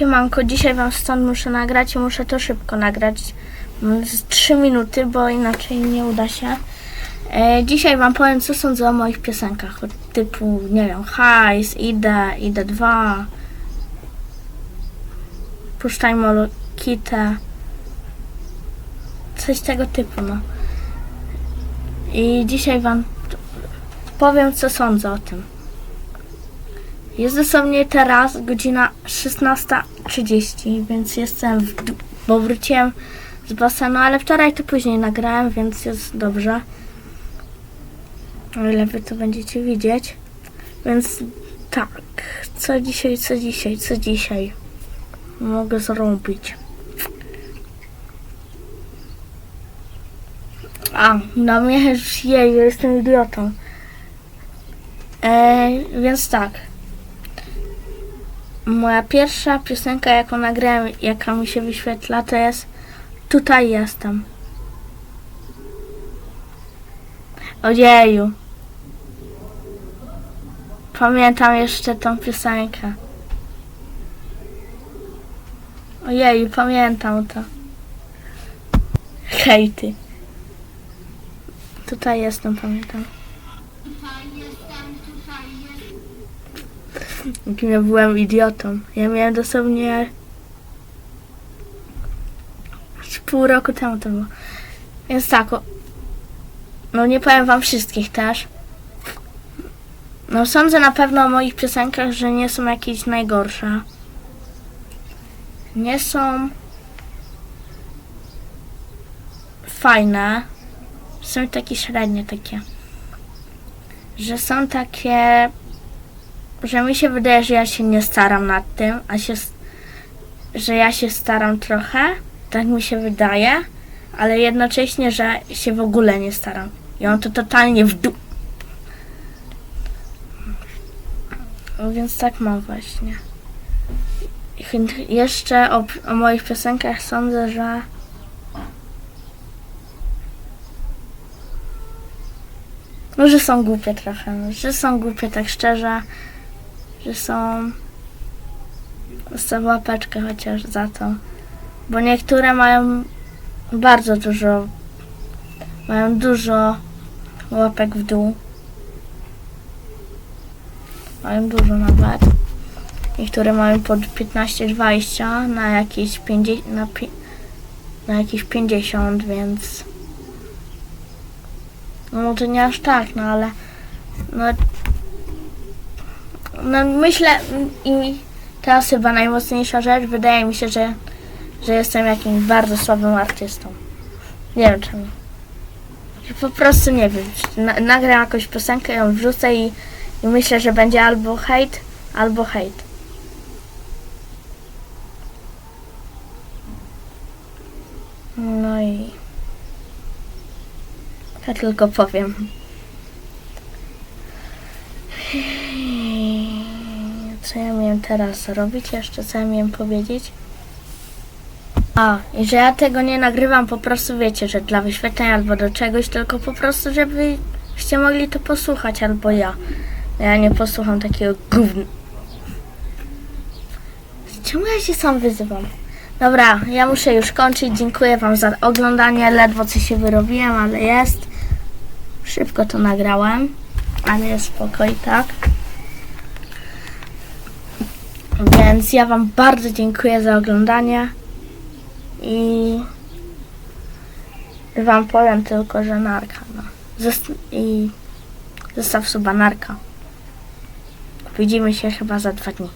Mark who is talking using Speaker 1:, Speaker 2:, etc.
Speaker 1: Siemanko, dzisiaj wam stąd muszę nagrać i muszę to szybko nagrać. Mm, Z 3 minuty, bo inaczej nie uda się. E, dzisiaj wam powiem, co sądzę o moich piosenkach. Typu, nie wiem, Hajs, Idę, Idę 2, Puszczaj Molokitę. Coś tego typu, no. I dzisiaj wam powiem, co sądzę o tym. Jest dosłownie teraz godzina 16.30, więc jestem w, bo wróciłem z basenu, ale wczoraj to później nagrałem, więc jest dobrze. O ile wy to będziecie widzieć. Więc tak, co dzisiaj, co dzisiaj, co dzisiaj mogę zrobić? A, na mnie już jej, jestem idiotą. E, więc tak. Moja pierwsza piosenka, jaką nagrałem, jaka mi się wyświetla, to jest Tutaj jestem. Ojeju. Pamiętam jeszcze tą piosenkę. Ojeju, pamiętam to. Hejty. Tutaj jestem, pamiętam. Jakim ja byłem idiotą. Ja miałem dosłownie z pół roku temu to było. Więc tak, no nie powiem wam wszystkich też. No sądzę na pewno o moich piosenkach, że nie są jakieś najgorsze. Nie są fajne. Są takie średnie takie. Że są takie że mi się wydaje, że ja się nie staram nad tym, a się, że ja się staram trochę, tak mi się wydaje, ale jednocześnie, że się w ogóle nie staram. I on to totalnie w dół. Więc tak mam właśnie. Jeszcze o, o moich piosenkach sądzę, że no, że są głupie trochę, no, że są głupie tak szczerze że są za łapeczkę chociaż za to. Bo niektóre mają bardzo dużo, mają dużo łapek w dół. Mają dużo nawet. Niektóre mają pod 15-20 na jakieś 50, na, na jakieś 50, więc no może nie aż tak, no ale no no myślę i teraz chyba najmocniejsza rzecz, wydaje mi się, że, że jestem jakimś bardzo słabym artystą. Nie wiem czemu. Po prostu nie wiem. Na, nagram jakąś piosenkę, ją wrzucę i, i myślę, że będzie albo hejt, albo hejt. No i ja tylko powiem. Co ja miałem teraz robić? Jeszcze co ja miałem powiedzieć? A, i że ja tego nie nagrywam po prostu, wiecie, że dla wyświetleń albo do czegoś, tylko po prostu, żebyście mogli to posłuchać, albo ja. Ja nie posłucham takiego gówna. Czemu ja się sam wyzywam? Dobra, ja muszę już kończyć. Dziękuję Wam za oglądanie. Ledwo co się wyrobiłem, ale jest. Szybko to nagrałem, ale jest spokoj, tak? Więc ja Wam bardzo dziękuję za oglądanie i Wam powiem tylko, że narka. No. Zost- I zostaw suba narka. Widzimy się chyba za dwa dni.